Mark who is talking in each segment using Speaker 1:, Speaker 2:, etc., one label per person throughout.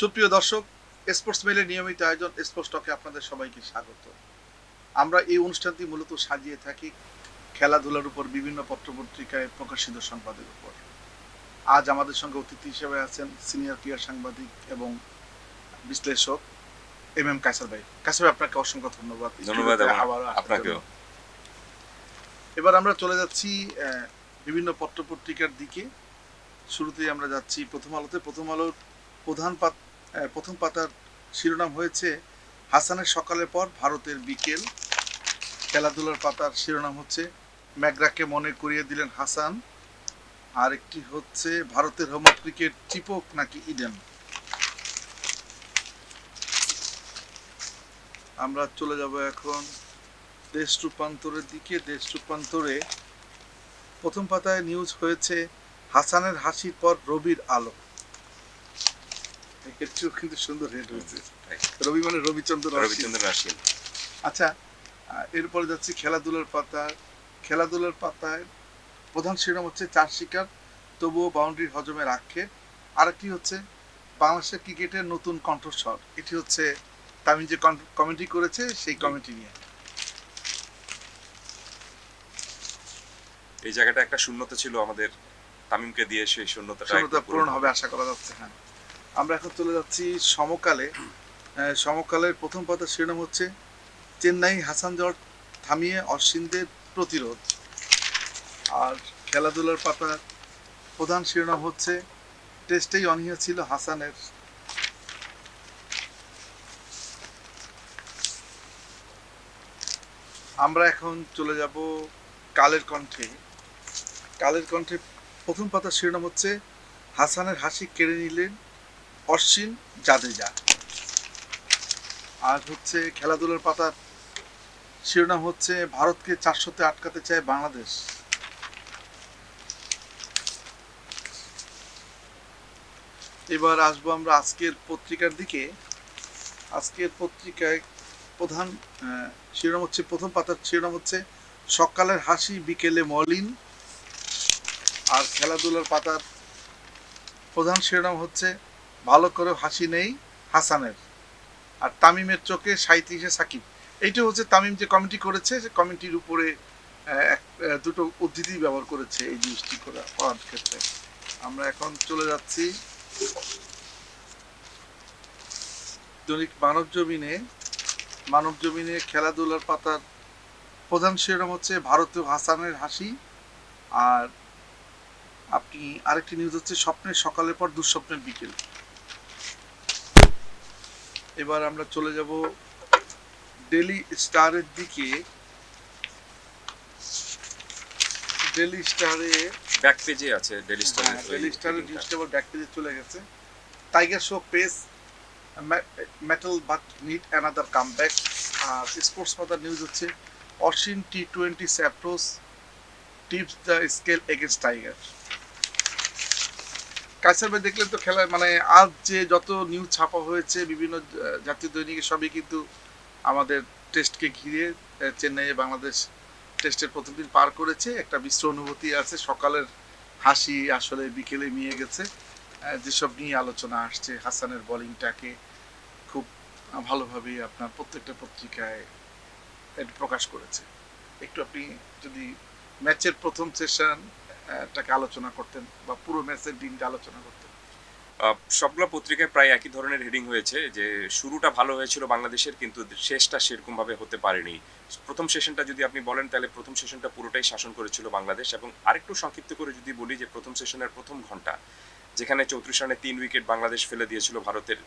Speaker 1: সুপ্রিয় দর্শক স্পোর্টস মেলের নিয়মিত আয়োজন স্পোর্টস টকে আপনাদের সবাইকে স্বাগত। আমরা এই অনুষ্ঠানটি মূলত সাজিয়ে থাকি খেলাধুলার উপর বিভিন্ন পত্রপত্রিকায় প্রকাশিত সংবাদের উপর। আজ আমাদের সঙ্গে অতিথি হিসেবে আছেন সিনিয়র ক্রীড়া সাংবাদিক এবং বিশ্লেষক এম এম কাসার ভাই। কাসার ভাই আপনাকে অসংখ্য ধন্যবাদ।
Speaker 2: আপনাকেও।
Speaker 1: এবার আমরা চলে যাচ্ছি বিভিন্ন পত্রপত্রিকার দিকে। শুরুতেই আমরা যাচ্ছি প্রথম আলোতে। প্রথম আলোর প্রধান প্রথম পাতার শিরোনাম হয়েছে, হাসানের সকালের পর ভারতের বিকেল। খেলাধুলার পাতার শিরোনাম হচ্ছে, ম্যাগরাকে মনে করিয়ে দিলেন হাসান। আর একটি হচ্ছে, ভারতের হোম ক্রিকেট চিপক নাকি ইডেন? আমরা চলে যাব এখন দেশ রূপান্তরের দিকে। দেশ রূপান্তরে প্রথম পাতায় নিউজ হয়েছে, হাসানের হাসির পর রবির আলো। এক্ষেত্রেও কিন্তু সুন্দর হেড হয়েছে রবি মানে রবিচন্দ্র রবিচন্দ্র
Speaker 2: রাশিয়ান
Speaker 1: আচ্ছা এরপরে যাচ্ছি খেলাধুলার পাতায়। খেলাধুলার পাতায় প্রধান শিরোনাম হচ্ছে চার শিকার তবুও বাউন্ডারির হজমের আক্ষেপ আরেকটি হচ্ছে বাংলাদেশের ক্রিকেটের নতুন কণ্ঠস্বর। এটি হচ্ছে তামিম যে কমেন্ট্রি করেছে সেই কমেন্ট্রি নিয়ে।
Speaker 2: এই জায়গাটা একটা শূন্যতা ছিল আমাদের তামিমকে দিয়ে সেই শূন্যতাটা
Speaker 1: শূন্যতা পূরণ হবে আশা করা যাচ্ছে হ্যাঁ। আমরা এখন চলে যাচ্ছি সমকালে। সমকালের প্রথম পাতার শিরোনাম হচ্ছে, চেন্নাই হাসান জট থামিয়ে অশ্বিনদের প্রতিরোধ। আর খেলাধুলার পাতার প্রধান শিরোনাম হচ্ছে, টেস্টেই অনীহা ছিল হাসানের। আমরা এখন চলে যাব কালের কণ্ঠে। কালের কণ্ঠে প্রথম পাতার শিরোনাম হচ্ছে, হাসানের হাসি কেড়ে নিলেন অশ্বিন জাদেজা। আর হচ্ছে খেলাধুলার পাতার শিরোনাম হচ্ছে, ভারতকে চারশোতে আটকাতে চায় বাংলাদেশ। এবার আসব আমরা আজকের পত্রিকার দিকে। আজকের পত্রিকায় প্রধান শিরোনাম হচ্ছে, প্রথম পাতার শিরোনাম হচ্ছে, সকালের হাসি, বিকেলে মলিন। আর খেলাধুলার পাতার প্রধান শিরোনাম হচ্ছে ভালো করে হাসি নেই হাসানের। আর তামিমের চোখে সাঁত্রিশে সাকিব। এইটা হচ্ছে তামিম যে কমিটি করেছে, সে কমিটির উপরে দুটো উদ্ধৃতি ব্যবহার করেছে এই জিনিসটি করা, করার ক্ষেত্রে। আমরা এখন চলে যাচ্ছি দৈনিক মানব জমিনে। মানব জমিনে খেলাধুলার পাতার প্রধান শিরোনাম হচ্ছে ভারতীয় হাসানের হাসি। আর আপনি আরেকটি নিউজ হচ্ছে স্বপ্নের সকালের পর দুঃস্বপ্নের বিকেল। এবার আমরা চলে যাব ডেলি স্টারের দিকে। ডেলি স্টারে
Speaker 2: ব্যাক পেজে আছে ডেলি স্টার
Speaker 1: ডেলি স্টারের নিউজটা আবার ব্যাক পেজে চলে গেছে। Tiger show pace mettle but need another comeback R sports পাতার নিউজ হচ্ছে Ashwin T twenty স্যাপ্রোস tips the scale against tiger Kaiser ভাই দেখলেন তো খেলা মানে আজ যে যত নিউজ ছাপা হয়েছে বিভিন্ন জাতীয় দৈনিকে সবই কিন্তু আমাদের টেস্টকে ঘিরে চেন্নাইয়ে বাংলাদেশ টেস্টের প্রথম দিন পার করেছে। একটা মিশ্র অনুভূতি আছে সকালের হাসি আসলে বিকেলে নিয়ে গেছে। যেসব নিয়ে আলোচনা আসছে হাসানের বোলিংটাকে খুব আহ, ভালোভাবেই আপনার প্রত্যেকটা পত্রিকায় প্রকাশ করেছে। একটু আপনি যদি ম্যাচের প্রথম সেশন টাকে আলোচনা করতেন বা পুরো ম্যাচের দিনটা আলোচনা করতেন।
Speaker 2: সবগুলো পত্রিকায় প্রায় একই ধরনের হেডিং হয়েছে যে শুরুটা ভালো হয়েছিল বাংলাদেশের কিন্তু শেষটা সেরকম ভাবে হতে পারেনি। প্রথম সেশনটা যদি আপনি বলেন, তাহলে প্রথম সেশনটা পুরোটাই শাসন করেছিল বাংলাদেশ এবং আরেকটু সংক্ষিপ্ত করে যদি বলি যে প্রথম সেশনের প্রথম ঘণ্টা, যেখানে চৌত্রিশ রানে তিন উইকেট বাংলাদেশ ফেলে দিয়েছিল ভারতের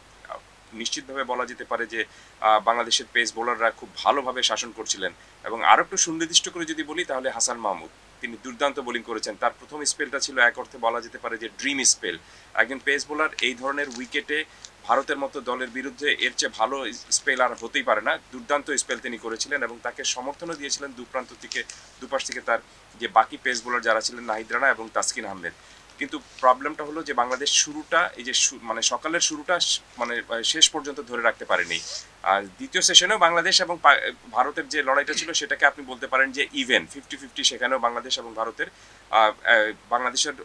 Speaker 2: নিশ্চিতভাবে বলা যেতে পারে যে বাংলাদেশের পেস বোলাররা খুব ভালোভাবে শাসন করছিলেন। এবং আরও একটু সুনির্দিষ্ট করে যদি বলি, তাহলে হাসান মাহমুদ। তিনি দুর্দান্ত বোলিং করেছেন। তার প্রথম স্পেলটা ছিল এক অর্থে বলা যেতে পারে যে ড্রিম স্পেল। একজন পেস বোলার এই ধরনের উইকেটে ভারতের মতো দলের বিরুদ্ধে এর চেয়ে ভালো স্পেল আর হতেই পারে না। দুর্দান্ত স্পেল তিনি করেছিলেন এবং তাকে সমর্থনও দিয়েছিলেন দুপ্রান্ত থেকে, দুপাশ থেকে তার যে বাকি পেস বোলার যারা ছিলেন, নাহিদ রানা এবং তাসকিন আহমেদ। কিন্তু প্রবলেমটা হলো যে বাংলাদেশ শুরুটা, এই যে মানে সকালের শুরুটা মানে শেষ পর্যন্ত ধরে রাখতে পারেনি। আর দ্বিতীয় সেশনেও বাংলাদেশ এবং ভারতের যে লড়াইটা ছিল সেটাকে আপনি বলতে পারেন যে ইভেন ফিফটি ফিফটি সেখানেও বাংলাদেশ এবং ভারতের বাংলাদেশের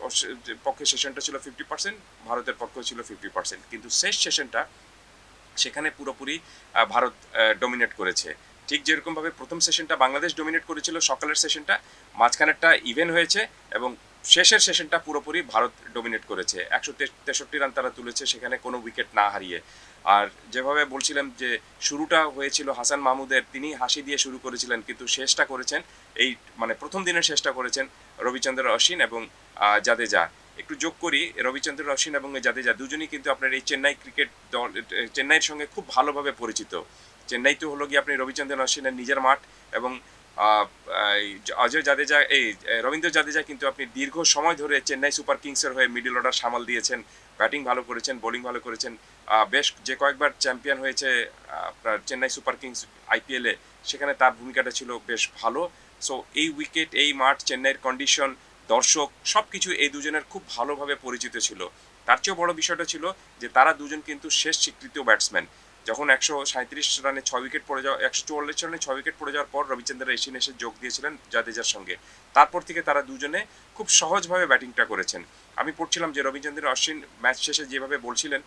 Speaker 2: পক্ষে সেশনটা ছিল ফিফটি পার্সেন্ট ভারতের পক্ষে ছিল ফিফটি পার্সেন্ট কিন্তু শেষ সেশনটা সেখানে পুরোপুরি ভারত ডমিনেট করেছে। ঠিক যেরকমভাবে প্রথম সেশনটা বাংলাদেশ ডমিনেট করেছিল সকালের সেশনটা, মাঝখানেরটা ইভেন হয়েছে এবং শেষের সেশনটা পুরোপুরি ভারত ডোমিনেট করেছে। একশো তেষট্টি রান তারা তুলেছে, সেখানে কোনো উইকেট না হারিয়ে। আর যেভাবে বলছিলাম যে, শুরুটা হয়েছিল হাসান মাহমুদের, তিনি হাসি দিয়ে শুরু করেছিলেন, কিন্তু শেষটা করেছেন, এই মানে প্রথম দিনের শেষটা করেছেন রবিচন্দ্র অশ্বিন এবং জাদেজা। একটু যোগ করি, রবিচন্দ্র অশ্বিন এবং জাদেজা দুজনই কিন্তু আপনার এই চেন্নাই ক্রিকেট দল, চেন্নাইয়ের সঙ্গে খুব ভালোভাবে পরিচিত। চেন্নাই তো হলো গিয়ে আপনি রবিচন্দ্রন অশ্বিনের নিজের মাঠ এবং অজয় জাদেজা, এই রবীন্দ্র জাদেজা কিন্তু আপনি দীর্ঘ সময় ধরে চেন্নাই সুপার কিংসের হয়ে মিডল অর্ডার সামাল দিয়েছেন ব্যাটিং ভালো করেছেন বোলিং ভালো করেছেন বেশ যে কয়েকবার চ্যাম্পিয়ন হয়েছে আপনার চেন্নাই সুপার কিংস আইপিএলে সেখানে তার ভূমিকাটা ছিল বেশ ভালো। সো এই উইকেট এই মাঠ, চেন্নাইয়ের কন্ডিশন দর্শক সব কিছু এই দুজনের খুব ভালোভাবে পরিচিত ছিল। তার চেয়েও বড় বিষয়টা ছিল যে তারা দুজন কিন্তু শেষ স্বীকৃত ব্যাটসম্যান যখন একশো সাঁত্রিশ রানে ছয় উইকেট পড়ে যাওয়া, একশো চুয়াল্লিশ রানে ছয় উইকেট পড়ে যাওয়ার পর রবিচন্দ্র এসিন এসে যোগ দিয়েছিলেন জাদেজার সঙ্গে। তারপর থেকে তারা দুজনে খুব সহজভাবে ব্যাটিংটা করেছেন। আমি পড়ছিলাম যে রবিচন্দ্র অশ্বিন ম্যাচ শেষে যেভাবে বলছিলেন,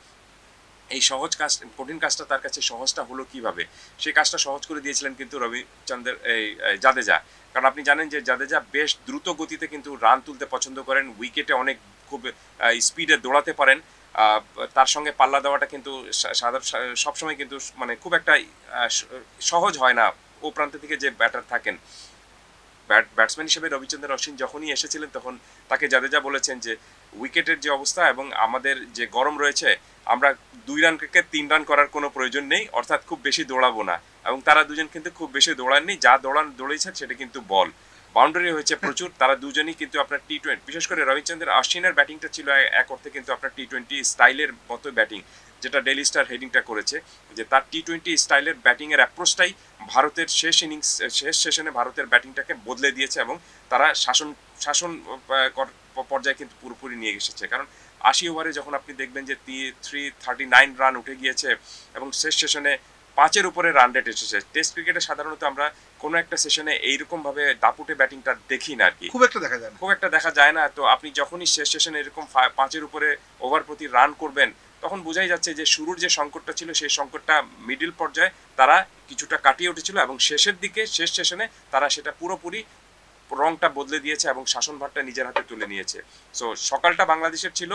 Speaker 2: এই সহজ কাজ, কঠিন কাজটা তার কাছে সহজটা হলো কীভাবে? সেই কাজটা সহজ করে দিয়েছিলেন কিন্তু রবিচন্দ্রের এই জাদেজা। কারণ আপনি জানেন যে জাদেজা বেশ দ্রুত গতিতে কিন্তু রান তুলতে পছন্দ করেন, উইকেটে অনেক খুব স্পিডে দৌড়াতে পারেন। তার সঙ্গে পাল্লা দেওয়াটা কিন্তু সবসময় কিন্তু মানে খুব একটা সহজ হয় না। ও প্রান্ত থেকে যে ব্যাটার থাকেন, ব্যাট, ব্যাটসম্যান হিসেবে রবিচন্দ্র অশ্বিন যখনই এসেছিলেন তখন তাকে জাদেজা বলেছেন যে, উইকেটের যে অবস্থা এবং আমাদের যে গরম রয়েছে, আমরা দুই রান থেকে তিন রান করার কোনো প্রয়োজন নেই, অর্থাৎ খুব বেশি দৌড়াবো না। এবং তারা দুজন কিন্তু খুব বেশি দৌড়াননি, যা দৌড়ান দৌড়েছেন সেটা কিন্তু বল। বাউন্ডারি হয়েছে প্রচুর, তারা দুজনই কিন্তু আপনার টি টোয়েন্টি বিশেষ করে রবিচন্দ্র অশ্বিনের ব্যাটিংটা ছিল এক অর্থে কিন্তু আপনার টি টোয়েন্টি স্টাইলের মতো ব্যাটিং, যেটা ডেলি স্টার হেডিংটা করেছে, যে তার টি টোয়েন্টি স্টাইলের ব্যাটিংয়ের অ্যাপ্রোচটাই ভারতের শেষ ইনিংস শেষ সেশনে ভারতের ব্যাটিংটাকে বদলে দিয়েছে এবং তারা শাসন শাসন পর্যায়ে কিন্তু পুরোপুরি নিয়ে এসেছে। কারণ আশি ওভারে যখন আপনি দেখবেন যে থ্রি থার্টি নাইন রান উঠে গিয়েছে এবং শেষ সেশনে পাঁচের উপরে রান রেট এসেছে। টেস্ট ক্রিকেটে সাধারণত আমরা কোনো একটা সেশনে এইরকম ভাবে দাপুটে ব্যাটিংটা দেখি না আর কি
Speaker 1: খুব একটা দেখা যায় না।
Speaker 2: খুব একটা দেখা যায় না। তো আপনি যখনই শেষ সেশনে এরকম পাঁচের উপরে ওভার প্রতি রান করবেন তখন বোঝাই যাচ্ছে যে শুরুর যে সংকটটা ছিল সেই সংকটটা মিডিল পর্যায়ে তারা কিছুটা কাটিয়ে উঠেছিল এবং শেষের দিকে শেষ সেশনে তারা সেটা পুরোপুরি রংটা বদলে দিয়েছে এবং শাসনভারটা নিজের হাতে তুলে নিয়েছে। সো সকালটা বাংলাদেশের ছিল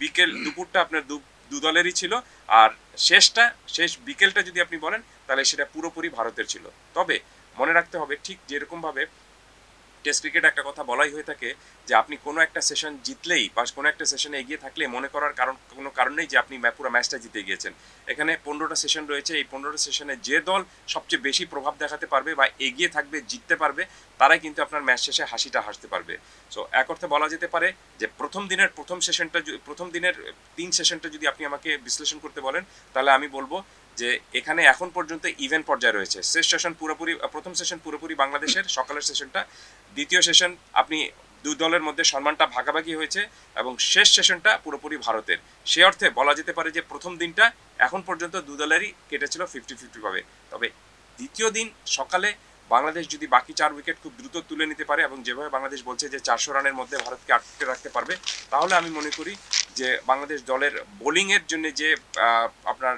Speaker 2: বিকেল দুপুরটা আপনার দু দু দলেরই ছিল। আর শেষটা, শেষ বিকেলটা যদি আপনি বলেন, তাহলে সেটা পুরোপুরি ভারতের ছিল। তবে মনে রাখতে হবে, ঠিক যেরকমভাবে টেস্ট ক্রিকেট একটা কথা বলাই হয়ে থাকে যে, আপনি কোনো একটা সেশন জিতলেই বা কোনো একটা সেশনে এগিয়ে থাকলে মনে করার কারণ, কোনো কারণ নেই যে, আপনি পুরো ম্যাচটা জিতে গিয়েছেন। এখানে পনেরোটা সেশন রয়েছে, এই পনেরোটা সেশনে যে দল সবচেয়ে বেশি প্রভাব দেখাতে পারবে বা এগিয়ে থাকবে, জিততে পারবে, তারাই কিন্তু আপনার ম্যাচ শেষে হাসিটা হাসতে পারবে। সো এক অর্থে বলা যেতে পারে যে, প্রথম দিনের, প্রথম সেশনটা প্রথম দিনের তিন সেশনটা যদি আপনি আমাকে বিশ্লেষণ করতে বলেন, তাহলে আমি বলব যে এখানে এখন পর্যন্ত ইভেন্ট পর্যায়ে রয়েছে। শেষ সেশন পুরোপুরি, প্রথম সেশন পুরোপুরি বাংলাদেশের, সকালের সেশনটা দ্বিতীয় সেশন আপনি দুই দলের মধ্যে সম্মানটা ভাগাভাগি হয়েছে এবং শেষ সেশনটা পুরোপুরি ভারতের। সে অর্থে বলা যেতে পারে যে প্রথম দিনটা এখন পর্যন্ত দু দলেরই কেটেছিল ফিফটি ফিফটি ভাবে। তবে দ্বিতীয় দিন সকালে বাংলাদেশ যদি বাকি চার উইকেট খুব দ্রুত তুলে নিতে পারে এবং যেভাবে বাংলাদেশ বলছে যে চারশো রানের মধ্যে ভারতকে আটকে রাখতে পারবে, তাহলে আমি মনে করি যে বাংলাদেশ দলের বোলিংয়ের জন্য যে আপনার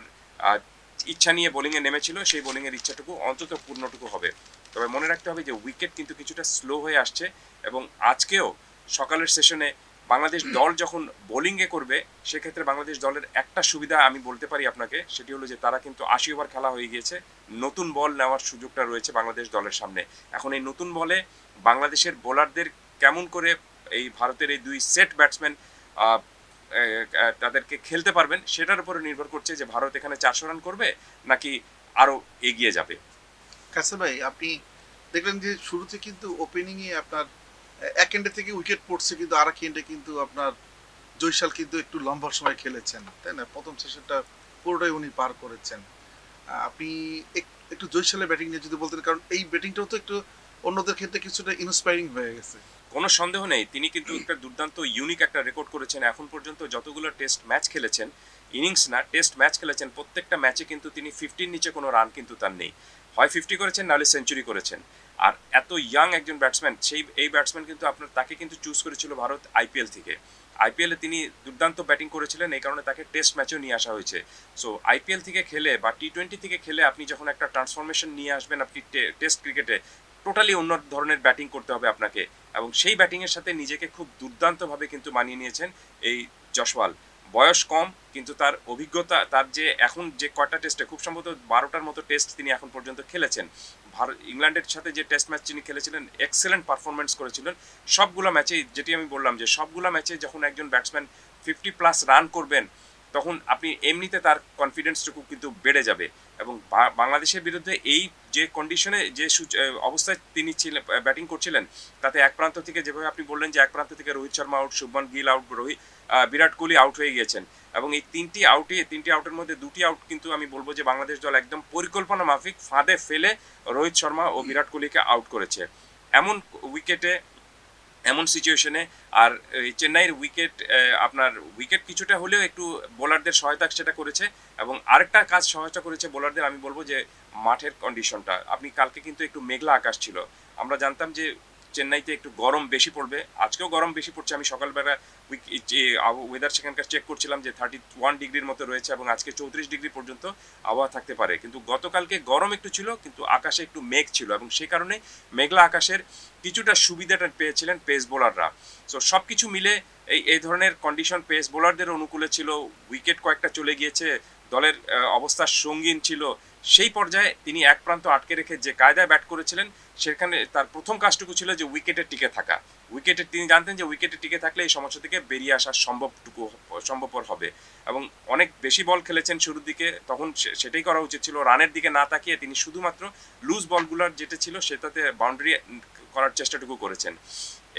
Speaker 2: ইচ্ছা নিয়ে বোলিংয়ে নেমেছিল সেই বোলিংয়ের ইচ্ছাটুকু অন্তত পূর্ণটুকু হবে। তবে মনে রাখতে হবে যে উইকেট কিন্তু কিছুটা স্লো হয়ে আসছে এবং আজকেও সকালের সেশনে বাংলাদেশ দল যখন বোলিংয়ে করবে সেক্ষেত্রে বাংলাদেশ দলের একটা সুবিধা আমি বলতে পারি আপনাকে সেটি হলো যে তারা কিন্তু আশি ওভার খেলা হয়ে গিয়েছে। নতুন বল নেওয়ার সুযোগটা রয়েছে বাংলাদেশ দলের সামনে। এখন এই নতুন বলে বাংলাদেশের বোলারদের কেমন করে এই ভারতের এই দুই সেট ব্যাটসম্যান তাদেরকে খেলতে পারবেন, সেটার উপরে নির্ভর করছে যে ভারত এখানে চারশো রান করবে নাকি আরও এগিয়ে যাবে।
Speaker 1: কাসেম ভাই, আপনি দেখলেন যে শুরুতে কিন্তু ওপেনিং এ আপনার এক এন্ডে থেকে উইকেট পড়ছে, কিন্তু আর এক এন্ডে কিন্তু আপনার জয়সাল কিন্তু একটু লম্বা সময় খেলেছেন, তাই না? প্রথম সেশনটা পুরোটাই উনি পার করেছেন। আপনি এক- একটু জয়সালের ব্যাটিং নিয়ে যদি বলতেন, কারণ এই ব্যাটিংটাও তো একটু অন্যদের ক্ষেত্রে কিছুটা ইন্সপায়ারিং হয়ে গেছে।
Speaker 2: কোনো সন্দেহ নেই, তিনি কিন্তু একটা দুর্দান্ত ইউনিক একটা রেকর্ড করেছেন। এখন পর্যন্ত যতগুলো টেস্ট ম্যাচ খেলেছেন ইনিংস না টেস্ট ম্যাচ খেলেছেন, প্রত্যেকটা ম্যাচে কিন্তু তিনি ফিফটির নিচে কোনো রান কিন্তু তার নেই। হয় ফিফটি করেছেন, নাহলে সেঞ্চুরি করেছেন। আর এত ইয়াং একজন ব্যাটসম্যান সেই, এই ব্যাটসম্যান কিন্তু আপনার, তাকে কিন্তু চুজ করেছিল ভারত আইপিএল থেকে। আইপিএলে তিনি দুর্দান্ত ব্যাটিং করেছিলেন, এই কারণে তাকে টেস্ট ম্যাচেও নিয়ে আসা হয়েছে। সো আইপিএল থেকে খেলে বা টি টোয়েন্টি থেকে খেলে আপনি যখন একটা ট্রান্সফরমেশন নিয়ে আসবেন, আপনি টেস্ট ক্রিকেটে টোটালি অন্য ধরনের ব্যাটিং করতে হবে আপনাকে। এবং সেই ব্যাটিংয়ের সাথে নিজেকে খুব দুর্দান্তভাবে কিন্তু মানিয়ে নিয়েছেন এই জশওয়াল বয়স কম, কিন্তু তার অভিজ্ঞতা, তার যে এখন যে কয়টা টেস্টে খুব সম্ভবত বারোটার মতো টেস্ট তিনি এখন পর্যন্ত খেলেছেন। ভারত ইংল্যান্ডের সাথে যে টেস্ট ম্যাচ তিনি খেলেছিলেন এক্সেলেন্ট পারফরমেন্স করেছিলেন। সবগুলো ম্যাচে যেটি আমি বললাম যে সবগুলো ম্যাচে যখন একজন ব্যাটসম্যান ফিফটি প্লাস রান করবেন, তখন আপনি এমনিতে তার কনফিডেন্সটুকু কিন্তু বেড়ে যাবে। এবং বাংলাদেশের বিরুদ্ধে এই যে কন্ডিশনে যে অবস্থায় তিনি ছিলেন ব্যাটিং করছিলেন, তাতে এক প্রান্ত থেকে যেভাবে আপনি বললেন যে এক প্রান্ত থেকে Rohit Sharma out Shubman Gill out Rohit Virat Kohli out হয়ে গিয়েছেন। এবং এই তিনটি আউটে তিনটি আউটের মধ্যে দুটি আউট কিন্তু আমি বলব যে বাংলাদেশ দল একদম পরিকল্পনা মাফিক ফাঁদে ফেলে রোহিত শর্মা ও বিরাট কোহলিকে আউট করেছে। এমন উইকেটে এমন সিচুয়েশনে আর চেন্নাইয়ের উইকেট আপনার উইকেট কিছুটা হলেও একটু বোলারদের সহায়তা সেটা করেছে এবং আরেকটা কাজ সহায়তা করেছে বোলারদের আমি বলব যে মাঠের কন্ডিশনটা আপনি কালকে কিন্তু একটু মেঘলা আকাশ ছিল। আমরা জানতাম যে চেন্নাইতে একটু গরম বেশি পড়বে। আজকেও গরম বেশি পড়ছে। আমি সকালবেলা ওয়েদার সেখানকার চেক করছিলাম যে থার্টি ওয়ান ডিগ্রির মতো রয়েছে এবং আজকে চৌত্রিশ ডিগ্রি পর্যন্ত আবহাওয়া থাকতে পারে। কিন্তু গতকালকে গরম একটু ছিল, কিন্তু আকাশে একটু মেঘ ছিল এবং সেই কারণে মেঘলা আকাশের কিছুটা সুবিধাটা পেয়েছিলেন পেস বোলাররা সো সব কিছু মিলে এই এই ধরনের কন্ডিশন পেস বোলারদের অনুকূলে ছিল। উইকেট কয়েকটা চলে গিয়েছে। দলের অবস্থা সঙ্গীন ছিল। সেই পর্যায়ে তিনি এক প্রান্ত আটকে রেখে যে কায়দায় ব্যাট করেছিলেন, সেখানে তার প্রথম কাজটুকু ছিল যে উইকেটে টিকে থাকা। উইকেটে তিনি জানতেন যে উইকেটে টিকে থাকলে এই সমস্যা থেকে বেরিয়ে আসা সম্ভবটুকু, সম্ভবপর হবে। এবং অনেক বেশি বল খেলেছেন শুরুর দিকে, তখন সেটাই করা উচিত ছিল। রানের দিকে না তাকিয়ে তিনি শুধুমাত্র লুজ বলগুলোর যেটা ছিল, সেটাতে বাউন্ডারি করার চেষ্টাটুকু করেছেন।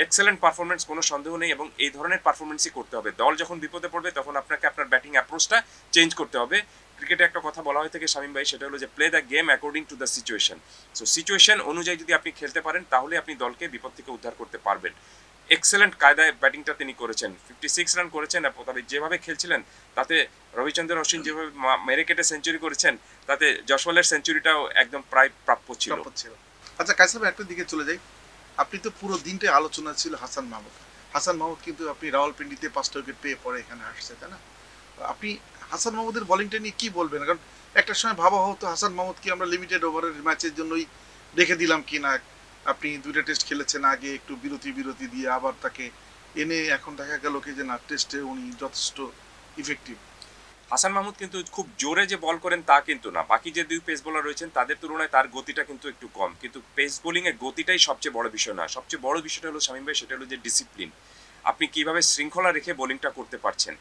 Speaker 2: এক্সেলেন্ট পারফরমেন্স কোনো সন্দেহ নেই এবং এই ধরনের পারফরমেন্সই করতে হবে। দল যখন বিপদে পড়বে, তখন আপনাকে আপনার ব্যাটিং অ্যাপ্রোচটা চেঞ্জ করতে হবে। ক্রিকেটে একটা কথা বলা হয়ে থাকে শামীম ভাই, সেটা হলো যে play the game according to the situation so situation অনুযায়ী যদি আপনি খেলতে পারেন, তাহলে আপনি দলকে বিপদ থেকে উদ্ধার করতে পারবেন। এক্সেলেন্ট কায়দায় ব্যাটিংটা তিনি করেছেন। ফিফটি সিক্স রান করেছেন তবে যেভাবে খেলছিলেন, তাতে রবিচন্দ্র অশ্বিন যেভাবে মেরে কেটে সেঞ্চুরি করেছেন, তাতে যশওয়ালের সেঞ্চুরিটাও একদম প্রায় প্রাপ্য ছিল।
Speaker 1: আচ্ছা কাইসাব একটা দিকে চলে যাই। আপনি তো পুরো দিনটাই আলোচনা ছিল হাসান মাহমুদ। হাসান মাহমুদ কিন্তু আপনি রাওয়ালপিন্ডিতে পাঁচটা উইকেট পেয়ে পরে এখানে আসছে, তাই না? আপনি হাসান মাহমুদের বলিংটা নিয়ে কি বলবেন? কারণ একটা সময় ভাবা হতো হাসান মাহমুদকে আমরা লিমিটেড ওভারের ম্যাচের জন্যই রেখে দিলাম কি না আপনি দুইটা টেস্ট খেলেছেন আগে, একটু বিরতি বিরতি দিয়ে আবার তাকে এনে এখন দেখা গেল কি যে না টেস্টে উনি যথেষ্ট ইফেক্টিভ
Speaker 2: হাসান মাহমুদ কিন্তু খুব জোরে যে বল করেন তা কিন্তু না। বাকি যে দুই পেস বোলার রয়েছেন, তাদের তুলনায় তার গতিটা কিন্তু একটু কম। কিন্তু পেস বোলিং এর গতিটাই সবচেয়ে বড় বিষয় না। সবচেয়ে বড় বিষয়টা হলো শামীম ভাই, সেটা হলো যে ডিসিপ্লিন আপনি কীভাবে শৃঙ্খলা রেখে বোলিংটা করতে পারছেন?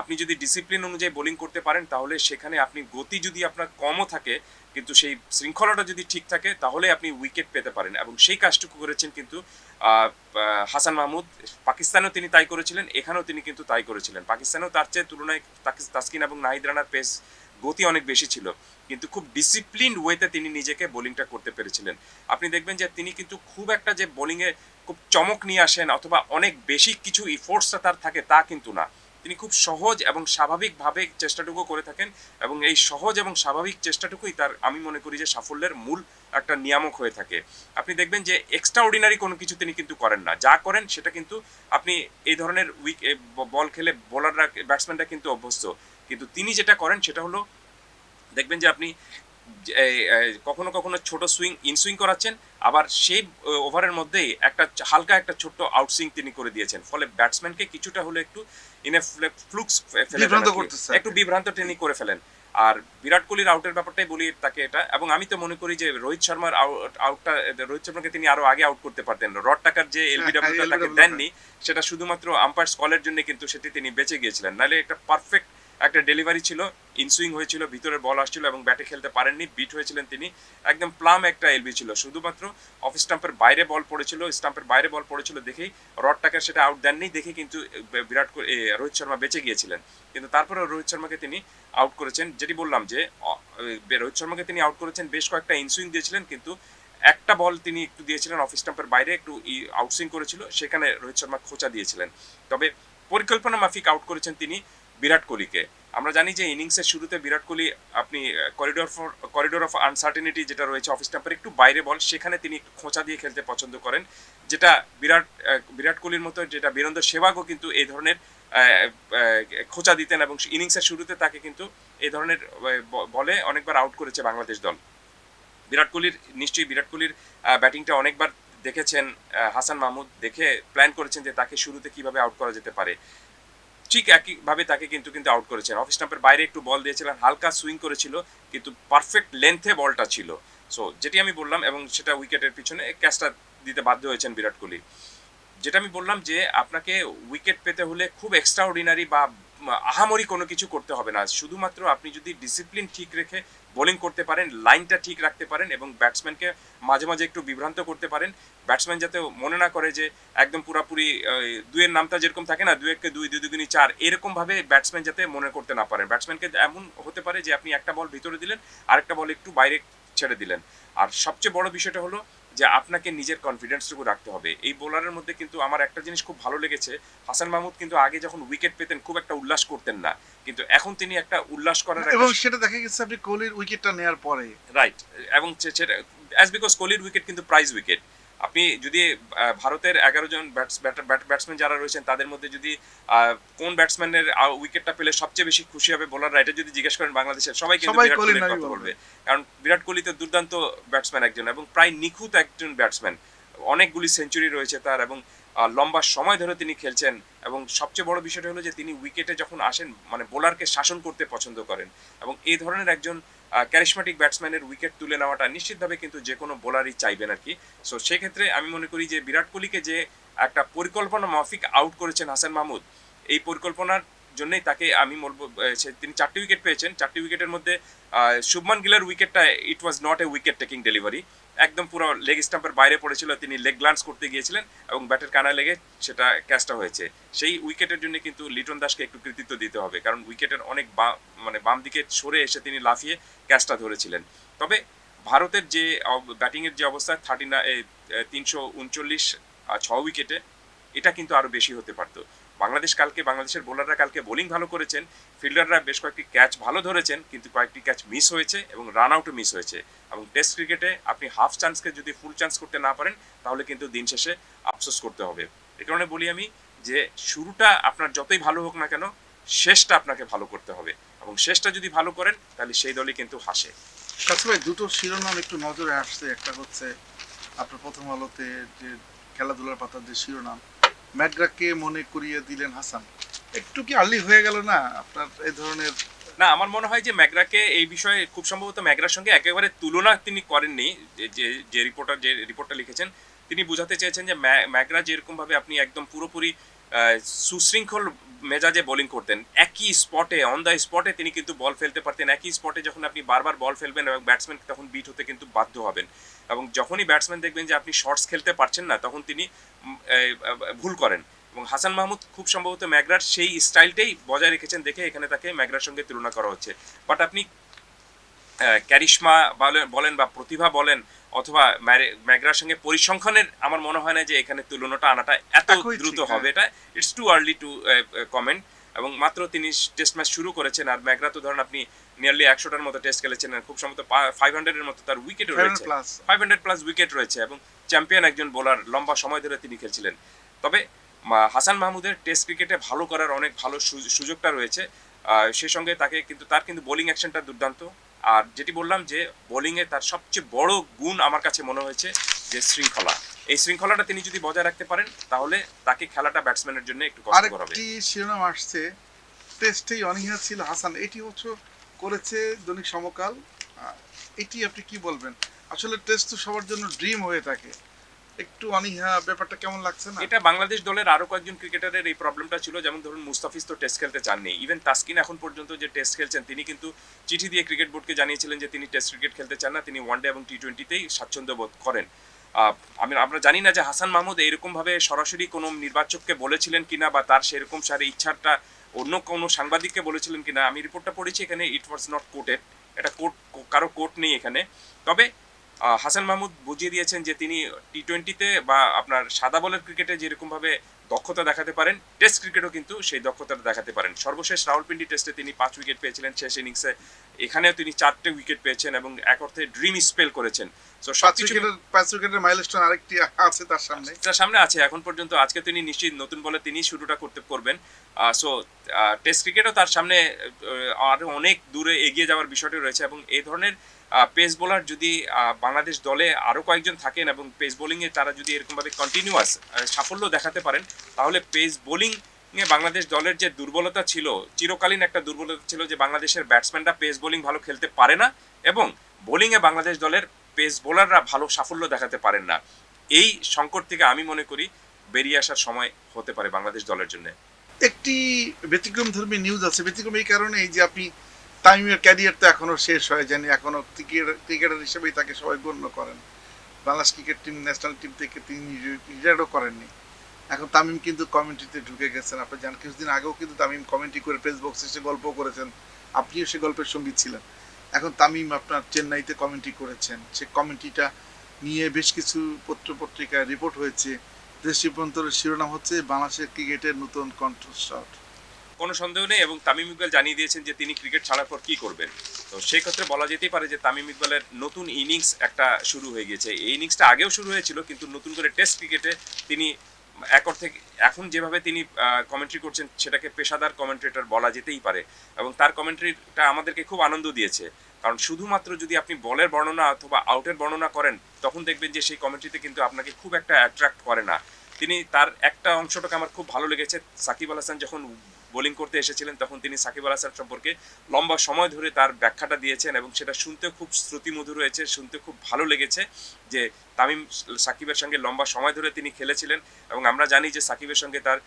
Speaker 2: আপনি যদি ডিসিপ্লিন অনুযায়ী বোলিং করতে পারেন, তাহলে সেখানে আপনি গতি যদি আপনার কমও থাকে, কিন্তু সেই শৃঙ্খলাটা যদি ঠিক থাকে, তাহলে আপনি উইকেট পেতে পারেন। এবং সেই কাজটুকু করেছেন কিন্তু হাসান মাহমুদ। পাকিস্তানেও তিনি তাই করেছিলেন, এখানেও তিনি কিন্তু তাই করেছিলেন। পাকিস্তানেও তার চেয়ে তুলনায় তাসকিন এবং নাহিদ রানার পেস গতি অনেক বেশি ছিল। কিন্তু খুব ডিসিপ্লিন ওয়েতে তিনি নিজেকে বোলিংটা করতে পেরেছিলেন। আপনি দেখবেন যে তিনি কিন্তু খুব একটা যে বোলিংয়ে খুব চমক নিয়ে আসেন, অথবা অনেক বেশি কিছু ইফোর্টসটা তার থাকে, তা কিন্তু না। তিনি খুব সহজ এবং স্বাভাবিকভাবে চেষ্টাটুকু করে থাকেন এবং এই সহজ এবং স্বাভাবিক চেষ্টাটুকুই তার, আমি মনে করি যে সাফল্যের মূল একটা নিয়ামক হয়ে থাকে। আপনি দেখবেন যে এক্সট্রা অর্ডিনারি কোনো কিছু তিনি কিন্তু করেন না। যা করেন সেটা কিন্তু আপনি এই ধরনের উইক বল খেলে বোলাররা ব্যাটসম্যানরা কিন্তু অভ্যস্ত। কিন্তু তিনি যেটা করেন সেটা হলো, দেখবেন যে আপনি কখনো কখনো ছোট সুইং ইনসুইং করাচ্ছেন আবার সেই ওভারের মধ্যেই একটা হালকা একটা ছোট্ট আউটসুইং তিনি করে দিয়েছেন। ফলে ব্যাটসম্যানকে কিছুটা হলে একটু ইনে ফ্লুক্স একটু বিভ্রান্ত তিনি করে ফেলেন। আর বিরাট কোহলির আউটের ব্যাপারটাই বলি তাকে এটা। এবং আমি তো মনে করি যে রোহিত শর্মার আউট আউটটা রোহিত শর্মাকে তিনি আরও আগে আউট করতে পারতেন। রড টাকার যে এলবিডব্লিউটা তাকে দেননি সেটা শুধুমাত্র আম্পায়ার কলের জন্য কিন্তু সেটি তিনি বেঁচে গিয়েছিলেন। নাহলে একটা পারফেক্ট একটা ডেলিভারি ছিল ইনসুইং হয়েছিল ভিতরে বল আসছিল এবং ব্যাটে খেলতে পারেননি বিট হয়েছিলেন তিনি। একদম প্লাম একটা এলবি ছিল। শুধুমাত্র অফ স্টাম্পের বাইরে বল পড়েছিল স্টাম্পের বাইরে বল পড়েছিল দেখেই রডটাকে সেটা আউট দেননি দেখে কিন্তু বিরাট কোহলি রোহিত শর্মা বেঁচে গিয়েছিলেন। কিন্তু তারপরে রোহিত শর্মাকে তিনি আউট করেছেন। যেটি বললাম যে রোহিত শর্মাকে তিনি আউট করেছেন, বেশ কয়েকটা ইনসুইং দিয়েছিলেন, কিন্তু একটা বল তিনি একটু দিয়েছিলেন অফ স্টাম্পের বাইরে, একটু আউটসুইং করেছিল, সেখানে রোহিত শর্মা খোঁচা দিয়েছিলেন। তবে পরিকল্পনা মাফিক আউট করেছেন তিনি। বিরাট কোহলিকে। আমরা জানি যে ইনিংসের শুরুতে বিরাট কোহলি আপনি corridor for corridor of uncertainty যেটা রয়েছে অফ স্টাম্পের একটু বাইরে বল, সেখানে তিনি একটু খোঁচা দিয়ে খেলতে পছন্দ করেন। যেটা বিরাট বিরাট কোহলির মতো যেটা বীরেন্দ্র সেবাগও কিন্তু এই ধরনের খোঁচা দিতেন এবং ইনিংসের শুরুতে তাকে কিন্তু এই ধরনের বলে অনেকবার আউট করেছে বাংলাদেশ দল। বিরাট কোহলির, নিশ্চয়ই বিরাট কোহলির ব্যাটিংটা অনেকবার দেখেছেন হাসান মাহমুদ দেখে প্ল্যান করেছেন যে তাকে শুরুতে কীভাবে আউট করা যেতে পারে। ঠিক একইভাবে তাকে কিন্তু কিন্তু আউট করেছেন। অফ স্টাম্পের বাইরে একটু বল দিয়েছিলেন, হালকা সুইং করেছিল, কিন্তু পারফেক্ট লেন্থে বলটা ছিল। সো যেটি আমি বললাম এবং সেটা উইকেটের পিছনে ক্যাচটা দিতে বাধ্য হয়েছেন বিরাট কোহলি। যেটা আমি বললাম যে, আপনাকে উইকেট পেতে হলে খুব এক্সট্রা বা আহামরি কোনো কিছু করতে হবে না। শুধুমাত্র আপনি যদি ডিসিপ্লিন ঠিক রেখে বোলিং করতে পারেন, লাইনটা ঠিক রাখতে পারেন এবং ব্যাটসম্যানকে মাঝে মাঝে একটু বিভ্রান্ত করতে পারেন। ব্যাটসম্যান যাতে মনে না করে যে একদম পুরাপুরি দুয়ের নামটা যেরকম থাকে না দুয়েককে দুই দুই দুগুনি চার, এরকমভাবে ব্যাটসম্যান যাতে মনে করতে না পারেন। ব্যাটসম্যানকে এমন হতে পারে যে আপনি একটা বল ভিতরে দিলেন, আরেকটা বল একটু বাইরে ছেড়ে দিলেন। আর সবচেয়ে বড় বিষয়টা হলো যে আপনাকে নিজের কনফিডেন্সটুকু রাখতে হবে। এই বোলারের মধ্যে কিন্তু আমার একটা জিনিস খুব ভালো লেগেছে হাসান মাহমুদ কিন্তু আগে যখন উইকেট পেতেন খুব একটা উল্লাস করতেন না। কিন্তু এখন তিনি একটা উল্লাস করার
Speaker 1: এবং সেটা দেখা গেছে আপনি কোহলির উইকেটটা নেওয়ার পরে।
Speaker 2: রাইট এবং সেটা অ্যাজ বিকজ কোহলির উইকেট কিন্তু প্রাইজ উইকেট আপনি যদি ভারতের এগারো জন ব্যাটসম্যান যারা রয়েছেন তাদের মধ্যে যদি কোন ব্যাটসম্যানের উইকেটটা পেলে সবচেয়ে বেশি খুশি হবে বোলাররা এটা যদি জিজ্ঞেস করেন বাংলাদেশের সবাই কিন্তু বিরাট
Speaker 1: কোহলির
Speaker 2: কথা
Speaker 1: বলবে।
Speaker 2: কারণ বিরাট কোহলি তো দুর্দান্ত ব্যাটসম্যান একজন এবং প্রায় নিখুঁত একজন ব্যাটসম্যান অনেকগুলি সেঞ্চুরি রয়েছে তার এবং লম্বা সময় ধরে তিনি খেলছেন এবং সবচেয়ে বড় বিষয়টা হলো যে তিনি উইকেটে যখন আসেন মানে বোলারকে শাসন করতে পছন্দ করেন এবং এই ধরনের একজন ক্যারিশমেটিক ব্যাটসম্যানের উইকেট তুলে নেওয়াটা নিশ্চিতভাবে কিন্তু যে কোনো বোলারই চাইবেন আর কি। সো সেক্ষেত্রে আমি মনে করি যে বিরাট কোহলিকে যে একটা পরিকল্পনা মাফিক আউট করেছেন হাসান মাহমুদ, এই পরিকল্পনার জন্যই তাকে আমি বলব তিনি চারটি উইকেট পেয়েছেন। চারটি উইকেটের মধ্যে শুভমান গিলের উইকেটটা it was not a wicket taking delivery একদম পুরো লেগ স্টাম্পের বাইরে পড়েছিল, তিনি লেগ গ্লান্স করতে গিয়েছিলেন এবং ব্যাটের কানায় লেগে সেটা ক্যাচটা হয়েছে। সেই উইকেটের জন্য কিন্তু লিটন দাসকে একটু কৃতিত্ব দিতে হবে, কারণ উইকেটের অনেক বা মানে বাম দিকে সরে এসে তিনি লাফিয়ে ক্যাচটা ধরেছিলেন। তবে ভারতের যে ব্যাটিংয়ের যে অবস্থা থার্টি না তিনশো উনচল্লিশ ছ উইকেটে এটা কিন্তু আরও বেশি হতে পারতো। বাংলাদেশ কালকে, বাংলাদেশের বোলাররা কালকে বোলিং ভালো করেছেন। ফিল্ডাররা বেশ কয়েকটি ক্যাচ ভালো ধরেছেন, কিন্তু কয়েকটি ক্যাচ মিস হয়েছে এবং রান আউটও মিস হয়েছে। এবং টেস্ট ক্রিকেটে আপনি হাফ চান্সকে যদি ফুল চান্স করতে না পারেন, তাহলে কিন্তু দিন শেষে আফসোস করতে হবে। এ কারণে বলি আমি যে, শুরুটা আপনার যতই ভালো হোক না কেন, শেষটা আপনাকে ভালো করতে হবে। এবং শেষটা যদি ভালো করেন, তাহলে সেই দলই কিন্তু হাসে।
Speaker 1: ভাই দুটো শিরোনাম একটু নজরে আসছে। একটা হচ্ছে আপনার প্রথম আলোতে যে খেলাধুলার পাতার যে শিরোনাম ম্যাকগ্রাকে মনে করিয়ে দিলেন হাসান। একটু কি আর্লি হয়ে গেল না? আপনার এই ধরনের
Speaker 2: না, আমার মনে হয় যে ম্যাগরাকে এই বিষয়ে খুব সম্ভবত ম্যাগরার সঙ্গে একেবারে তুলনা তিনি করেননি। যে- যে রিপোর্টার, যে রিপোর্টটা লিখেছেন, তিনি বোঝাতে চেয়েছেন যে ম্যা- ম্যাগরা যেরকম ভাবে আপনি একদম পুরোপুরি সুশৃঙ্খল মেজাজে বোলিং করতেন। একই স্পটে অন দ্য স্পটে তিনি কিন্তু বল ফেলতে পারতেন। একই স্পটে যখন আপনি বারবার বল ফেলবেন এবং ব্যাটসম্যান তখন বিট হতে কিন্তু বাধ্য হবেন। এবং যখনই ব্যাটসম্যান দেখবেন যে আপনি শর্টস খেলতে পারছেন না, তখন তিনি ভুল করেন। এবং হাসান মাহমুদ খুব সম্ভবত ম্যাগরার সেই স্টাইলটাই বজায় রেখেছেন দেখে এখানে তাকে ম্যাগরার সঙ্গে তুলনা করা হচ্ছে। বাট আপনি ক্যারিশমা বলেন বা প্রতিভা বলেন অথবা ম্যাগরার সঙ্গে পরিসংখ্যানের আমার মনে হয় না যে এখানে তুলনাটা আনাটা এত দ্রুত
Speaker 1: হ্যাঁ।
Speaker 2: হবে। এটা it's too early to comment এবং মাত্র তিনি টেস্ট ম্যাচ শুরু করেছেন আর ম্যাগরা তো ধরেন আপনি নিয়ারলি একশোটার মতো টেস্ট খেলেছেন আর খুব সম্ভবত ফাইভ হান্ড্রেডের মতো তার উইকেট রয়েছে। ফাইভ হান্ড্রেড প্লাস উইকেট রয়েছে এবং চ্যাম্পিয়ন একজন বোলার লম্বা সময় ধরে তিনি খেলছিলেন। তবে হাসান মাহমুদের টেস্ট ক্রিকেটে ভালো করার অনেক ভালো সুযোগটা রয়েছে। সেই সঙ্গে তাকে কিন্তু তার কিন্তু বোলিং অ্যাকশনটা দুর্দান্ত। আর যেটি বললাম যে বোলিংয়ে তার সবচেয়ে বড় গুণ আমার কাছে মনে হয়েছে যে শৃঙ্খলা। এই শৃঙ্খলাটা তিনি যদি বজায় রাখতে পারেন, তাহলে তাকে খেলাটা ব্যাটসম্যানের জন্য একটু কষ্টকর হবে
Speaker 1: আরেকটি শিরোনাম আসছে, টেস্টেই অনীহা ছিল হাসান। এটি হচ্ছে করেছে দৈনিক সমকাল। এটি আপনি কি বলবেন? আসলে টেস্ট তো সবার জন্য ড্রিম হয়ে থাকে। একটু অনীহা ব্যাপারটা কেমন লাগছে না?
Speaker 2: এটা বাংলাদেশ দলের আরও কয়েকজন ক্রিকেটারের এই প্রবলেমটা ছিল, যেমন ধরুন মুস্তাফিজ তো টেস্ট খেলতে চাননি। ইভেন তাসকিন এখন পর্যন্ত যে টেস্ট খেলছেন, তিনি কিন্তু চিঠি দিয়ে ক্রিকেট বোর্ডকে জানিয়েছিলেন যে তিনি টেস্ট ক্রিকেট খেলতে চান না, তিনি ওয়ানডে এবং টি টোয়েন্টিতেই স্বাচ্ছন্দ্য বোধ করেন। আমি, আমরা জানি না যে হাসান মাহমুদ এরকম ভাবে সরাসরি কোনো নির্বাচককে বলেছিলেন কিনা, বা তার সেরকম সারে ইচ্ছাটা অন্য কোনো সাংবাদিককে বলেছিলেন কিনা, আমি রিপোর্টটা পড়েছি এখানে ইট ওয়াজ নট কোর্টেড এটা কোর্ট কারও কোর্ট নেই এখানে। তবে হাসান মাহমুদ বুঝিয়ে দিয়েছেন যে তিনি টি টোয়েন্টিতে বা আপনার সাদা বলের ক্রিকেটে যেরকমভাবে দক্ষতা দেখাতে পারেন টেস্ট ক্রিকেটও কিন্তু সেই দক্ষতাটা দেখাতে পারেন। সর্বশেষ রাহুলপিন্ডি টেস্টে তিনি পাঁচ উইকেট পেয়েছিলেন, শেষ ইনিংসে এখানেও তিনি চারটে উইকেট পেয়েছেন এবং এক অর্থে ড্রিম স্পেল করেছেন। সো
Speaker 1: পাঁচ
Speaker 2: সবকিছু
Speaker 1: উইকেটের পাঁচ উইকেটের মাইলস্টোন আরেকটি আছে তার সামনে।
Speaker 2: তার সামনে আছে। এখন পর্যন্ত আজকে তিনি নিশ্চিত নতুন বলে তিনি শুরুটা করতে করবেন। সো টেস্ট ক্রিকেটও তার সামনে আহ, আরও অনেক দূরে এগিয়ে যাওয়ার বিষয়টি রয়েছে এবং এই ধরনের পেস বোলার যদি বাংলাদেশ দলে আরও কয়েকজন থাকেন এবং পেস বোলিংয়ে তারা যদি এরকমভাবে কন্টিনিউয়াস সাফল্য দেখাতে পারেন তাহলে পেস বোলিং এ বাংলাদেশ দলের যে দুর্বলতা ছিল চিরকালীন একটা দুর্বলতা ছিল যে বাংলাদেশের ব্যাটসম্যানরা পেস বোলিং ভালো খেলতে পারে না এবং বোলিংয়ে বাংলাদেশ দলের পেস বোলাররা ভালো সাফল্য দেখাতে পারেন না। এই সংকট থেকে আমি মনে করি বেরিয়ে আসার সময় হতে পারে বাংলাদেশ দলের জন্য।
Speaker 1: একটি ব্যতিক্রম ধর্মী নিউজ আছে। ব্যতিক্রম এই কারণে যে আপনি তামিমের ক্যারিয়ার তো এখনও শেষ হয় জানি, এখনও ক্রিকেটার হিসেবেই তাকে সবাই গণ্য করেন। Bangladesh cricket team national team থেকে তিনি রিটায়ার্ডও করেননি। এখন তামিম কিন্তু কমেন্ট্রিতে ঢুকে গেছেন। আপনি জানেন কিছুদিন আগেও কিন্তু তামিম কমেন্ট্রি করে ফেসবুক এসে গল্প করেছেন। আপনিও সে গল্পের সংগীত ছিলেন। এখন তামিম আপনার চেন্নাইতে কমেন্ট্রি করেছেন। সে কমেন্ট্রিটা নিয়ে বেশ কিছু পত্র পত্রিকায় রিপোর্ট হয়েছে। দেশ রূপান্তরের শিরোনাম হচ্ছে বাংলাদেশের ক্রিকেটের নতুন কণ্ঠস্বর
Speaker 2: কোনো সন্দেহ নেই এবং তামিম ইকবাল জানিয়ে দিয়েছেন যে তিনি ক্রিকেট ছাড়ার পর কি করবেন। তো সেই ক্ষেত্রে বলা যেতেই পারে যে তামিম ইকবালের নতুন ইনিংস একটা শুরু হয়ে গিয়েছে। এই ইনিংসটা আগেও শুরু হয়েছিল, কিন্তু নতুন করে টেস্ট ক্রিকেটে তিনি এক অর্থে এখন যেভাবে তিনি কমেন্ট্রি করছেন, সেটাকে পেশাদার কমেন্ট্রেটর বলা যেতেই পারে। এবং তার কমেন্ট্রিটা আমাদেরকে খুব আনন্দ দিয়েছে। কারণ শুধুমাত্র যদি আপনি বলের বর্ণনা অথবা আউটের বর্ণনা করেন, তখন দেখবেন যে সেই কমেন্ট্রিতে কিন্তু আপনাকে খুব একটা অ্যাট্রাক্ট করে না। তিনি তার একটা অংশটাকে আমার খুব ভালো লেগেছে। সাকিব আল হাসান যখন বোলিং করতে এসেছিলেন তখন তিনি সাকিব আল হাসান সম্পর্কে লম্বা সময় ধরে তার ব্যাখ্যাটা দিয়েছেন এবং সেটা শুনতেও খুব শ্রুতিমধুর হয়েছে শুনতে খুব ভালো লেগেছে যে তামিম সাকিবের সঙ্গে লম্বা সময় ধরে তিনি খেলেছিলেন এবং আমরা জানি যে সাকিবের সঙ্গে তার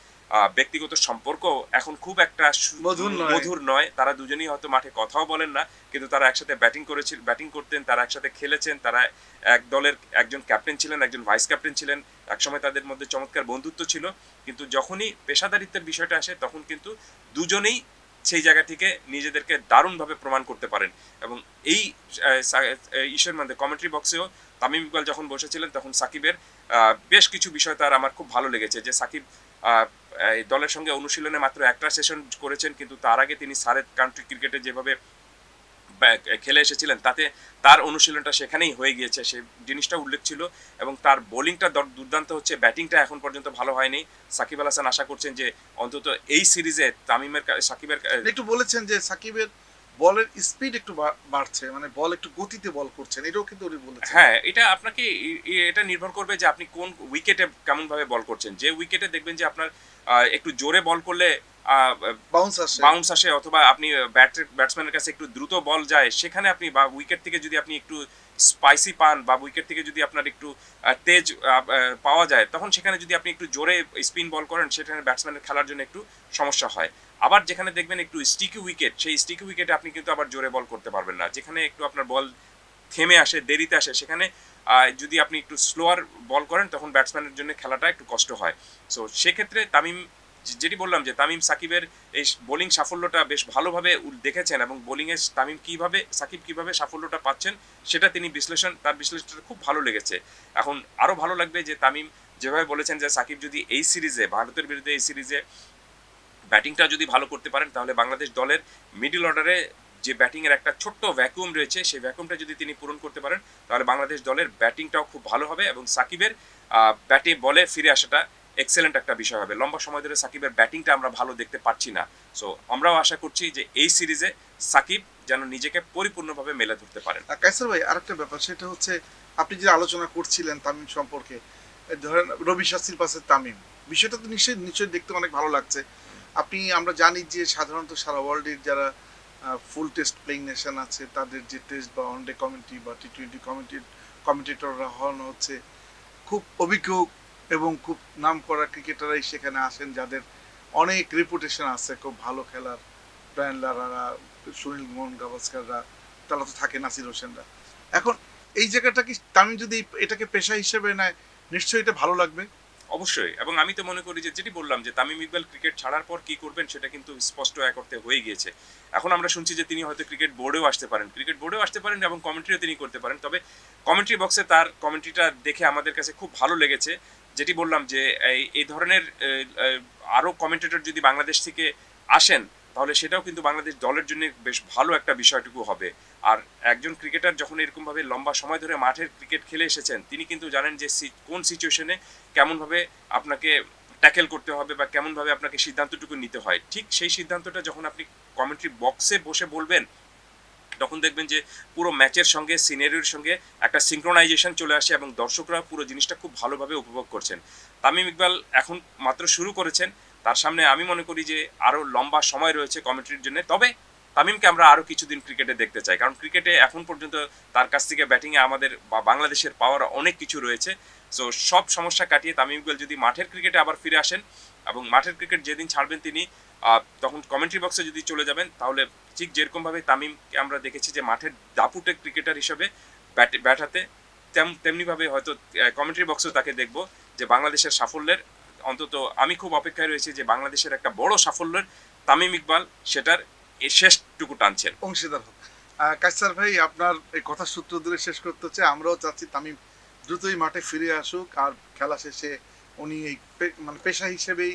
Speaker 2: ব্যক্তিগত সম্পর্ক এখন খুব একটা সু-
Speaker 1: মধুর নয়।
Speaker 2: মধুর নয়। তারা দুজনেই হয়তো মাঠে কথাও বলেন না কিন্তু তারা একসাথে ব্যাটিং করেছিল ব্যাটিং করতেন তারা একসাথে খেলেছেন তারা এক দলের একজন ক্যাপ্টেন ছিলেন একজন ভাইস ক্যাপ্টেন ছিলেন। একসময় তাদের মধ্যে চমৎকার বন্ধুত্ব ছিল। কিন্তু যখনই পেশাদারিত্বের বিষয়টা আসে, তখন কিন্তু দুজনেই সেই জায়গা থেকে নিজেদেরকে দারুণভাবে প্রমাণ করতে পারেন। এবং এই ইসের মধ্যে কমেন্ট্রি বক্সেও তামিম ইকবাল যখন বসেছিলেন, তখন সাকিবের বেশ কিছু বিষয় তার আমার খুব ভালো লেগেছে যে সাকিব দলের সঙ্গে অনুশীলনে মাত্র একটা সেশন করেছেন, কিন্তু তার আগে তিনি সারের কান্ট্রি ক্রিকেটে যেভাবে খেলে এসেছিলেন তাতে তার অনুশীলনটা সেখানেই হয়ে গিয়েছে। সে জিনিসটা উল্লেখ ছিল এবং তার বোলিংটা দুর্দান্ত হচ্ছে। ব্যাটিংটা এখন পর্যন্ত ভালো হয়নি। সাকিব আল হাসান আশা করছেন যে অন্তত এই সিরিজে তামিমের সাকিবের
Speaker 1: একটু বলেছেন যে সাকিবের বলের স্পিড একটু বাড়ছে মানে বল একটু গতিতে বল করছেন এটাও কিন্তু উনি বলেছেন।
Speaker 2: হ্যাঁ এটা আপনাকে এটা নির্ভর করবে যে আপনি কোন উইকেটে কেমন ভাবে বল করছেন। যে উইকেটে দেখবেন যে আপনার একটু জোরে বল করলে
Speaker 1: বাউন্স আসে।
Speaker 2: বাউন্স আসে অথবা আপনি ব্যাট ব্যাটসম্যানের কাছে একটু দ্রুত বল যায় সেখানে আপনি বা উইকেট থেকে যদি আপনি একটু স্পাইসি পান বা উইকেট থেকে যদি আপনার একটু তেজ পাওয়া যায় তখন সেখানে যদি আপনি একটু জোরে স্পিন বল করেন সেখানে ব্যাটসম্যানের খেলার জন্য একটু সমস্যা হয়। আবার যেখানে দেখবেন একটু স্টিকি উইকেট সেই স্টিকি উইকেটে আপনি কিন্তু আবার জোরে বল করতে পারবেন না। যেখানে একটু আপনার বল থেমে আসে দেরিতে আসে সেখানে যদি আপনি একটু স্লোয়ার বল করেন তখন ব্যাটসম্যানের জন্য খেলাটা একটু কষ্ট হয়। সো সেক্ষেত্রে তামিম যেটি বললাম যে তামিম সাকিবের এই বোলিং সাফল্যটা বেশ ভালোভাবে দেখেছেন এবং বোলিংয়ে তামিম কীভাবে, সাকিব কীভাবে সাফল্যটা পাচ্ছেন সেটা তিনি বিশ্লেষণ তার বিশ্লেষণটা খুব ভালো লেগেছে। এখন আরও ভালো লাগবে যে তামিম যেভাবে বলেছেন যে সাকিব যদি এই সিরিজে ভারতের বিরুদ্ধে এই সিরিজে ব্যাটিংটা যদি ভালো করতে পারেন, তাহলে বাংলাদেশ দলের মিডল অর্ডারে যে ব্যাটিংয়ের একটা ছোট্ট ভ্যাকুয়াম রয়েছে, সেই ভ্যাকুয়ামটা যদি তিনি পূরণ করতে পারেন, তাহলে বাংলাদেশ দলের ব্যাটিংটাও খুব ভালো হবে এবং সাকিবের ব্যাটে বলে ফিরে আসাটা এক্সেলেন্ট একটা বিষয় হবে। লম্বা সময় ধরে সাকিবের ব্যাটিংটা আমরা ভালো দেখতে পাচ্ছি না। সো আমরাও আশা করছি যে এই সিরিজে সাকিব যেন নিজেকে পরিপূর্ণভাবে মেলে ধরতে পারেন।
Speaker 1: কাইসার ভাই, আরেকটা ব্যাপার, সেটা হচ্ছে আপনি যে আলোচনা করছিলেন তামিম সম্পর্কে ধরেন রবি শাস্ত্রীর পাশে তামিম, বিষয়টা তো নিশ্চয়ই নিশ্চয়ই দেখতে অনেক ভালো লাগছে। আপনি, আমরা জানি যে সাধারণত সারা ওয়ার্ল্ডের যারা ফুল টেস্ট প্লেইং নেশন আছে, তাদের যে টেস্ট বা ওয়ানডে কমিটি বা টি টোয়েন্টি কমিটি কমিটেটররা হন হচ্ছে, খুব অভিজ্ঞ এবং খুব নাম করা ক্রিকেটাররাই সেখানে আসেন যাদের অনেক রেপুটেশন আছে। খুব ভালো খেলার ব্রায়ান লারারা সুনীল মোহন গাভাস্কাররা তারা তো থাকে নাসির হোসেনরা। এখন এই জায়গাটা কি তামিম যদি এটাকে পেশা হিসেবে নেয়, নিশ্চয়ই এটা ভালো লাগবে?
Speaker 2: অবশ্যই। এবং আমি তো মনে করি যে, যেটি বললাম যে, তামিম ইকবাল ক্রিকেট ছাড়ার পর কি করবেন সেটা কিন্তু স্পষ্ট এক অর্থে হয়ে গিয়েছে। এখন আমরা শুনছি যে, তিনি হয়তো ক্রিকেট বোর্ডেও আসতে পারেন। ক্রিকেট বোর্ডেও আসতে পারেন এবং কমেন্ট্রিও তিনি করতে পারেন। তবে কমেন্ট্রি বক্সে তার কমেন্ট্রিটা দেখে আমাদের কাছে খুব ভালো লেগেছে। যেটি বললাম যে, এই ধরনের আরও কমেন্টেটর যদি বাংলাদেশ থেকে আসেন, তাহলে সেটাও কিন্তু বাংলাদেশ দলের জন্য বেশ ভালো একটা বিষয়টুকু হবে। আর একজন ক্রিকেটার যখন এরকমভাবে লম্বা সময় ধরে মাঠের ক্রিকেট খেলে এসেছেন, তিনি কিন্তু জানেন যে কোন সিচুয়েশনে কেমনভাবে আপনাকে ট্যাকেল করতে হবে বা কেমনভাবে আপনাকে সিদ্ধান্তটুকু নিতে হয়। ঠিক সেই সিদ্ধান্তটা যখন আপনি কমেন্ট্রি বক্সে বসে বলবেন তখন দেখবেন যে পুরো ম্যাচের সঙ্গে, সিনারিওর সঙ্গে একটা সিঙ্ক্রোনাইজেশন চলে আসে এবং দর্শকরা পুরো জিনিসটা খুব ভালোভাবে উপভোগ করছেন। তামিম ইকবাল এখন মাত্র শুরু করেছেন। তার সামনে আমি মনে করি যে আরও লম্বা সময় রয়েছে কমেন্ট্রির জন্য। তবে তামিমকে আমরা আরও কিছুদিন ক্রিকেটে দেখতে চাই। কারণ ক্রিকেটে এখন পর্যন্ত তার কাছ থেকে ব্যাটিংয়ে আমাদের বা বাংলাদেশের পাওয়ার অনেক কিছু রয়েছে। সো সব সমস্যা কাটিয়ে তামিম ইকবাল যদি মাঠের ক্রিকেটে আবার ফিরে আসেন এবং মাঠের ক্রিকেট যেদিন ছাড়বেন তিনি তখন কমেন্ট্রি বক্সে যদি চলে যাবেন, তাহলে ঠিক যেরকমভাবে তামিমকে আমরা দেখেছি যে মাঠের দাপুটে ক্রিকেটার হিসেবে ব্যাট ব্যাটাতে তেমনিভাবে হয়তো কমেন্ট্রি বক্সেও তাকে দেখব যে বাংলাদেশের সাফল্যের, অন্তত আমি খুব অপেক্ষায় রয়েছি যে বাংলাদেশের একটা বড় সাফল্যের তামিম ইকবাল সেটার শেষটুকু টানছেন।
Speaker 1: অংশীদার হোক। কায়সার ভাই, আপনার এই কথা সূত্র ধরে শেষ করতে হচ্ছে, আমরাও চাচ্ছি তামিম দ্রুতই মাঠে ফিরে আসুক আর খেলা শেষে উনি এই মানে পেশা হিসেবেই,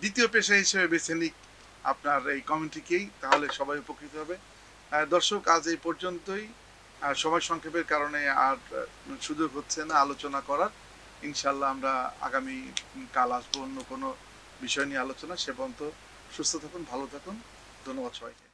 Speaker 1: দ্বিতীয় পেশা হিসেবে বেছে নিক আপনার এই কমিটিকেই তাহলে সবাই উপকৃত হবে। দর্শক, আজ এই পর্যন্তই। সময় সংক্ষেপের কারণে আর সুযোগ হচ্ছে না আলোচনা করার। ইনশাল্লাহ আমরা আগামী কাল আসব অন্য কোনো বিষয় নিয়ে আলোচনা। সে পর্যন্ত সুস্থ থাকুন, ভালো থাকুন। ধন্যবাদ সবাইকে।